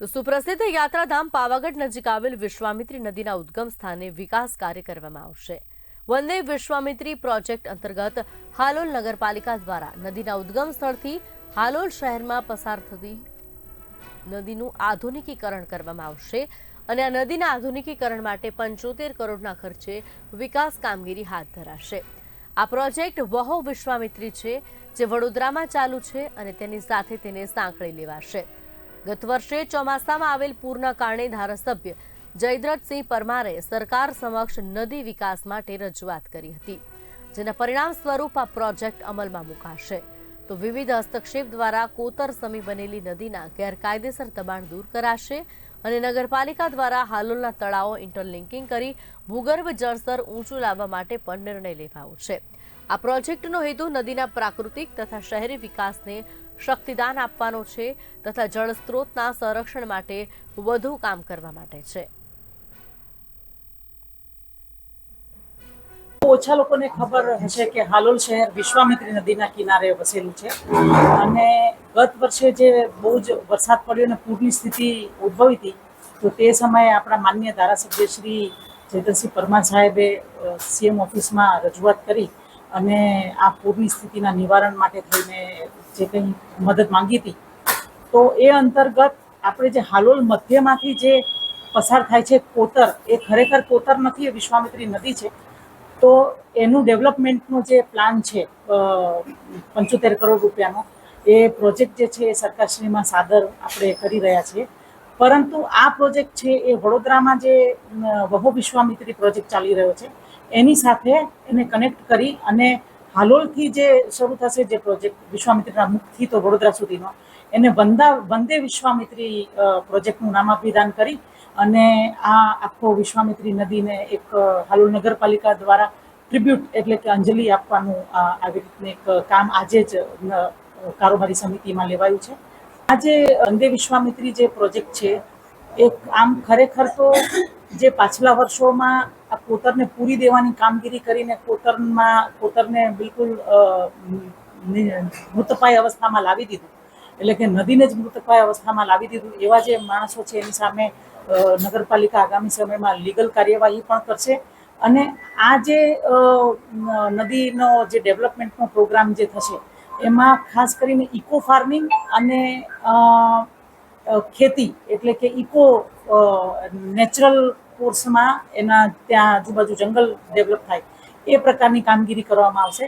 તો સુપ્રસિદ્ધ યાત્રાધામ પાવાગઢ નજીક આવેલ વિશ્વામિત્રી નદીના ઉદ્ગમ સ્થાને વિકાસ કાર્ય કરવામાં આવશે. વંદે વિશ્વામિત્રી પ્રોજેક્ટ અંતર્ગત હાલોલ નગરપાલિકા દ્વારા નદીના ઉદ્ગમ સ્થળથી હાલોલ શહેરમાં પસાર થતી નદીનું આધુનિકીકરણ કરવામાં આવશે અને આ નદીના આધુનિકીકરણ માટે પંચોતેર કરોડના ખર્ચે વિકાસ કામગીરી હાથ ધરાશે. આ પ્રોજેક્ટ વહો વિશ્વામિત્રી છે, જે વડોદરામાં ચાલુ છે અને તેની સાથે તેને સાંકળી લેવાશે. ગત વર્ષે ચોમાસામાં આવેલ પૂરના કારણે ધારાસભ્ય જયદ્રથસિંહ પરમારે સરકાર સમક્ષ નદી વિકાસ માટે રજૂઆત કરી હતી, જેના પરિણામ સ્વરૂપ આ પ્રોજેક્ટ અમલમાં મુકાશે. તો વિવિધ હસ્તક્ષેપ દ્વારા કોતર સમી બનેલી નદીના ગેરકાયદેસર દબાણ દૂર કરાશે અને નગરપાલિકા દ્વારા હાલોલના તળાવો ઇન્ટરલિંકિંગ કરી ભૂગર્ભ જળસ્તર ઊંચું લાવવા માટે પણ નિર્ણય લેવાયો છે. આ પ્રોજેક્ટનો હેતુ નદીના પ્રાકૃતિક તથા શહેરી વિકાસને શક્તિદાન આપવાનો છે તથા જળસ્ત્રોતના સંરક્ષણ માટે વધુ કામ કરવા માટે છે. ઓછા લોકોને ખબર હશે કે હાલોલ શહેર વિશ્વામિત્રી નદીના કિનારે વસેલું છે. અને ગત વર્ષે જે બહુ જ વરસાદ પડ્યો અને પૂરની સ્થિતિ ઉદ્ભવી હતી, તો તે સમયે આપણા માન્ય ધારાસભ્ય શ્રી ચેતનસિંહ પરમાર સાહેબે સીએમ ઓફિસમાં રજૂઆત કરી અને આ પૂરની સ્થિતિના નિવારણ માટે થઈને જે કંઈ મદદ માંગી હતી, તો એ અંતર્ગત આપણે જે હાલોલ મધ્યમાંથી જે પસાર થાય છે કોતર, એ ખરેખર કોતર નથી, એ વિશ્વામિત્રી નદી છે. તો એનું ડેવલપમેન્ટનો જે પ્લાન છે પંચોતેર કરોડ રૂપિયાનો, એ પ્રોજેક્ટ જે છે એ સરકારશ્રીમાં સાદર આપણે કરી રહ્યા છીએ. પરંતુ આ પ્રોજેક્ટ છે એ વડોદરામાં જે વહો વિશ્વામિત્રી પ્રોજેક્ટ ચાલી રહ્યો છે, એની સાથે એને કનેક્ટ કરી અને હાલોલથી જે શરૂ થશે જે પ્રોજેક્ટ વિશ્વામિત્રીના મુખથી તો વડોદરા સુધીનો, એને વંદા, વંદે વિશ્વામિત્રી પ્રોજેક્ટનું નામાભિધાન કરી અને આ આખો વિશ્વામિત્રી નદીને એક હાલોલ નગરપાલિકા દ્વારા ટ્રિબ્યુટ એટલે કે અંજલિ આપવાનું આવી રીતનું એક કામ આજે જ કારોબારી સમિતિમાં લેવાયું છે. આજે વંદે વિશ્વામિત્રી જે પ્રોજેક્ટ છે, એક આમ ખરેખર તો જે પાછલા વર્ષોમાં આ કોતરને પૂરી દેવાની કામગીરી કરીને કોતરમાં, કોતરને બિલકુલ મૃતપાય અવસ્થામાં લાવી દીધું. એટલે કે નદીને જ મૃતપાય અવસ્થામાં લાવી દીધું. એવા જે માણસો છે, એની સામે નગરપાલિકા આગામી સમયમાં લીગલ કાર્યવાહી પણ કરશે. અને આ જે નદીનો જે ડેવલપમેન્ટનો પ્રોગ્રામ જે થશે એમાં ખાસ કરીને ઇકો ફાર્મિંગ અને ખેતી એટલે કે ઇકો નેચરલ કોર્સમાં એના ત્યાં આજુબાજુ જંગલ ડેવલપ થાય એ પ્રકારની કામગીરી કરવામાં આવશે.